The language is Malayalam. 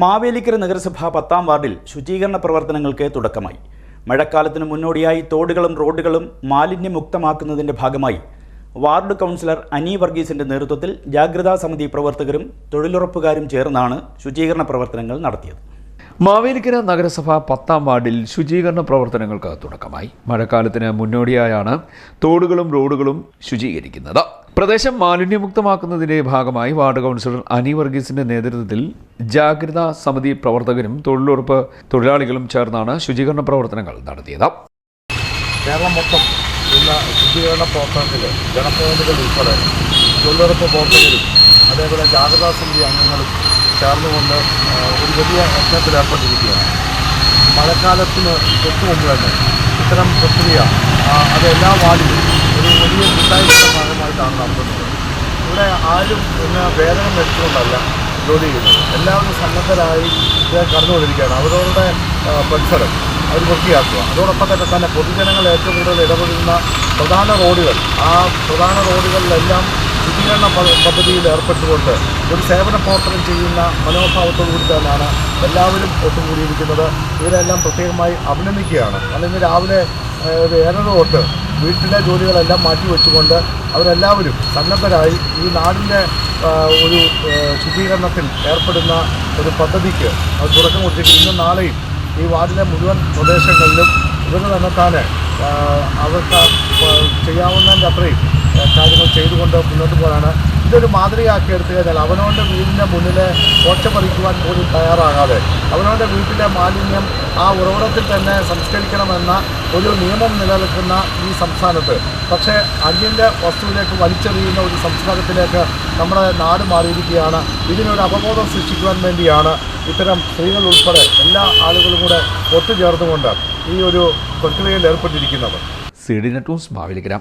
മാവേലിക്കര നഗരസഭ പത്താം വാർഡിൽ ശുചീകരണ പ്രവർത്തനങ്ങൾക്ക് തുടക്കമായി. മഴക്കാലത്തിന് മുന്നോടിയായി തോടുകളും റോഡുകളും മാലിന്യമുക്തമാക്കുന്നതിന്റെ ഭാഗമായി വാർഡ് കൗൺസിലർ അനി വർഗീസിന്റെ നേതൃത്വത്തിൽ ജാഗ്രതാ സമിതി പ്രവർത്തകരും തൊഴിലുറപ്പുകാരും ചേർന്നാണ് ശുചീകരണ പ്രവർത്തനങ്ങൾ നടത്തിയത്. മാവേലിക്കര നഗരസഭ പത്താം വാർഡിൽ ശുചീകരണ പ്രവർത്തനങ്ങൾക്ക് തുടക്കമായി. മഴക്കാലത്തിന് മുന്നോടിയായാണ് തോടുകളും റോഡുകളും ശുചീകരിക്കുന്നത്. പ്രദേശം മാലിന്യമുക്തമാക്കുന്നതിന്റെ ഭാഗമായി വാർഡ് കൗൺസിലർ അനി വർഗീസിന്റെ നേതൃത്വത്തിൽ ജാഗ്രതാ സമിതി പ്രവർത്തകരും തൊഴിലുറപ്പ് തൊഴിലാളികളും ചേർന്നാണ് ശുചീകരണ പ്രവർത്തനങ്ങൾ നടത്തിയത്. കേരളം മൊത്തം ഇന്ന് ശുചീകരണ പ്രവർത്തനത്തിൽ ജനപ്രതിനിധികൾ ഉൾപ്പെടെ തൊഴിലുറപ്പ് പ്രവർത്തകരും അതേപോലെ ജാഗ്രതാ സമിതി അംഗങ്ങളും ചേർന്നുകൊണ്ട് ഒരു വലിയ യജ്ഞത്തിൽ ഏർപ്പെട്ടിരിക്കുകയാണ്. മഴക്കാലത്തിന് തൊട്ടു മുമ്പ് തന്നെ ഇത്തരം പ്രക്രിയ അത് എല്ലാ വാർഡിലും ഒരു വലിയ കൂട്ടായ്മയുടെ ഭാഗമായിട്ടാണ് നടത്തുന്നത് ഇവിടെ ആരും ഇന്ന് വേതനം വെച്ചുകൊണ്ടല്ല ജോലി ചെയ്യുന്നത്. എല്ലാവരും സന്നദ്ധരായി കടന്നുകൊണ്ടിരിക്കുകയാണ്. അവരവരുടെ പരിസരം അവർ വൃത്തിയാക്കുക. അതോടൊപ്പം തന്നെ തന്നെ പൊതുജനങ്ങൾ ഏറ്റവും കൂടുതൽ ഇടപെടുന്ന പ്രധാന റോഡുകൾ. ആ പ്രധാന റോഡുകളിലെല്ലാം ശുദ്ധീകരണ പദ്ധതിയിൽ ഏർപ്പെട്ടുകൊണ്ട് ഒരു സേവന പ്രവർത്തനം ചെയ്യുന്ന മനോഭാവത്തോടു കൂടി തന്നെയാണ് എല്ലാവരും ഒത്തുകൂടിയിരിക്കുന്നത്. ഇവരെല്ലാം പ്രത്യേകമായി അഭിനന്ദിക്കുകയാണ്. അല്ലെങ്കിൽ രാവിലെ തൊട്ട് വീട്ടിലെ ജോലികളെല്ലാം മാറ്റി വെച്ചുകൊണ്ട് അവരെല്ലാവരും സന്നദ്ധരായി ഈ നാടിന്റെ ഒരു ശുചീകരണത്തിൽ ഏർപ്പെടുന്ന ഒരു പദ്ധതിക്ക് അത് തുടക്കം കൊടുത്തിട്ട് ഇന്നും നാളെയും ഈ വാർഡിലെ മുഴുവൻ പ്രദേശങ്ങളിലും ഇവർ തന്നെ താനെ അവർക്ക് ചെയ്യാവുന്നതിന്റെ അത്രയും കാര്യങ്ങൾ ചെയ്തുകൊണ്ട് മുന്നോട്ട് പോകാനാണ് ഇതൊരു മാതൃകയാക്കി എടുത്തു കഴിഞ്ഞാൽ അവനവന്റെ വീടിന്റെ മുന്നിൽ പോച്ച പറിക്കുവാൻ പോലും തയ്യാറാകാതെ അവനവന്റെ വീട്ടിലെ മാലിന്യം ആ ഉറവിടത്തിൽ തന്നെ സംസ്കരിക്കണമെന്ന ഒരു നിയമം നിലനിൽക്കുന്ന ഈ സംസ്ഥാനത്ത്. പക്ഷേ അന്യന്റെ വസ്തുവിലേക്ക് വലിച്ചെറിയുന്ന ഒരു സംസ്കാരത്തിലേക്ക് നമ്മുടെ നാട് മാറിയിരിക്കുകയാണ്. ഇതിനൊരു അവബോധം സൃഷ്ടിക്കുവാൻ വേണ്ടിയാണ് ഇത്തരം സ്ത്രീകൾ ഉൾപ്പെടെ എല്ലാ ആളുകളും കൂടെ ഒത്തുചേർന്നുകൊണ്ട് ഈ ഒരു പ്രക്രിയയിൽ ഏർപ്പെട്ടിരിക്കുന്നത്. C news Mavelikkara